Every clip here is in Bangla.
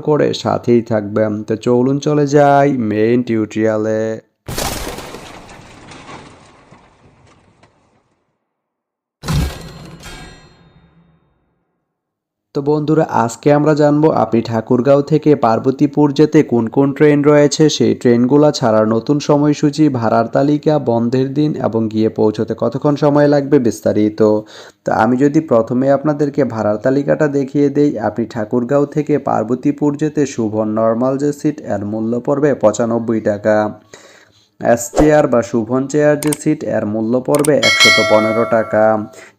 করে সাথেই থাকবেন। তো চলুন চলে যাই মেইন টিউটোরিয়ালে তো বন্ধুরা, আজকে আমরা জানব আপনি ঠাকুরগাঁও থেকে পার্বতীপুর যেতে কোন কোন ট্রেন রয়েছে? সেই ট্রেনগুলো ছাড়ার নতুন সময়সূচি, ভাড়ার তালিকা, বন্ধের দিন এবং গিয়ে পৌঁছতে কতক্ষণ সময় লাগবে বিস্তারিত। তো আমি যদি প্রথমে আপনাদেরকে ভাড়ার তালিকাটা দেখিয়ে দেই, আপনি ঠাকুরগাঁও থেকে পার্বতীপুর যেতে শুভন নর্মাল যে সিট, এর মূল্য পড়বে পঁচানব্বই টাকা। এস চেয়ার বা শুভন চেয়ার যে সিট এর মূল্য পড়বে একশত পনেরো টাকা।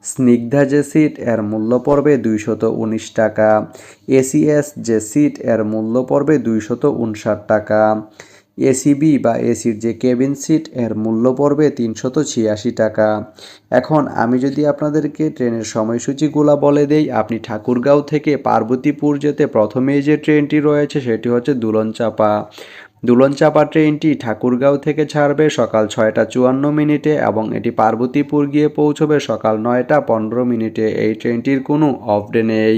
স্নিগ্ধা যে সিট এর মূল্য পড়বে দুইশত উনিশ টাকা। এসিএস যে সিট এর মূল্য পড়বে দুইশত উনষাট টাকা। এসিবি বা এসির যে কেবিন সিট এর মূল্য পড়বে তিনশত ছিয়াশি টাকা। এখন আমি যদি আপনাদেরকে ট্রেনের সময়সূচিগুলো বলে দেই, আপনি ঠাকুরগাঁও থেকে পার্বতীপুর যেতে প্রথমেই যে ট্রেনটি রয়েছে, সেটি হচ্ছে দুলনচাপা। দুলনচাপা ট্রেনটি ঠাকুরগাঁও থেকে ছাড়বে সকাল ছয়টা চুয়ান্ন মিনিটে এবং এটি পার্বতীপুর গিয়ে পৌঁছবে সকাল নয়টা পনেরো মিনিটে। এই ট্রেনটির কোনো অফ ডে নেই।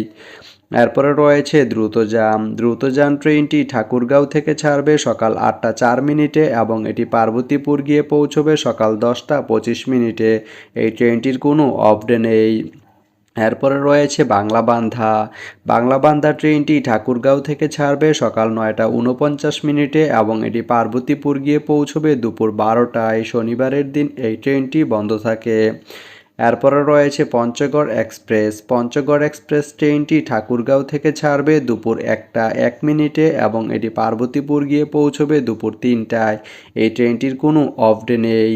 এরপরে রয়েছে দ্রুতযান। দ্রুতযান ট্রেনটি ঠাকুরগাঁও থেকে ছাড়বে সকাল আটটা চার মিনিটে এবং এটি পার্বতীপুর গিয়ে পৌঁছবে সকাল দশটা পঁচিশ মিনিটে। এই ট্রেনটির কোনো অফ ডে নেই। এরপরে রয়েছে বাংলা বান্ধা। বাংলা বান্ধা ট্রেনটি ঠাকুরগাঁও থেকে ছাড়বে সকাল নয়টা উনপঞ্চাশ মিনিটে এবং এটি পার্বতীপুর গিয়ে পৌঁছবে দুপুর বারোটায়। শনিবারের দিন এই ট্রেনটি বন্ধ থাকে। এরপরে রয়েছে পঞ্চগড় এক্সপ্রেস। পঞ্চগড় এক্সপ্রেস ট্রেনটি ঠাকুরগাঁও থেকে ছাড়বে দুপুর একটা এক মিনিটে এবং এটি পার্বতীপুর গিয়ে পৌঁছবে দুপুর তিনটায়। এই ট্রেনটির কোনো অফ ডে নেই।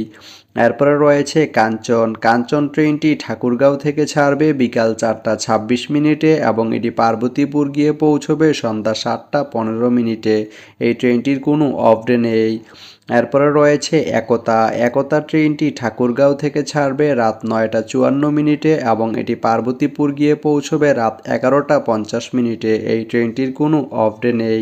এরপরে রয়েছে কাঞ্চন। কাঞ্চন ট্রেনটি ঠাকুরগাঁও থেকে ছাড়বে বিকাল চারটা ছাব্বিশ মিনিটে এবং এটি পার্বতীপুর গিয়ে পৌঁছবে সন্ধ্যা সাতটা পনেরো মিনিটে। এই ট্রেনটির কোনো অফ ডে নেই। এরপরে রয়েছে একতা। একতা ট্রেনটি ঠাকুরগাঁও থেকে ছাড়বে রাত নয়টা চুয়ান্ন মিনিটে এবং এটি পার্বতীপুর গিয়ে পৌঁছবে রাত এগারোটা পঞ্চাশ মিনিটে। এই ট্রেনটির কোনো অফ ডে নেই।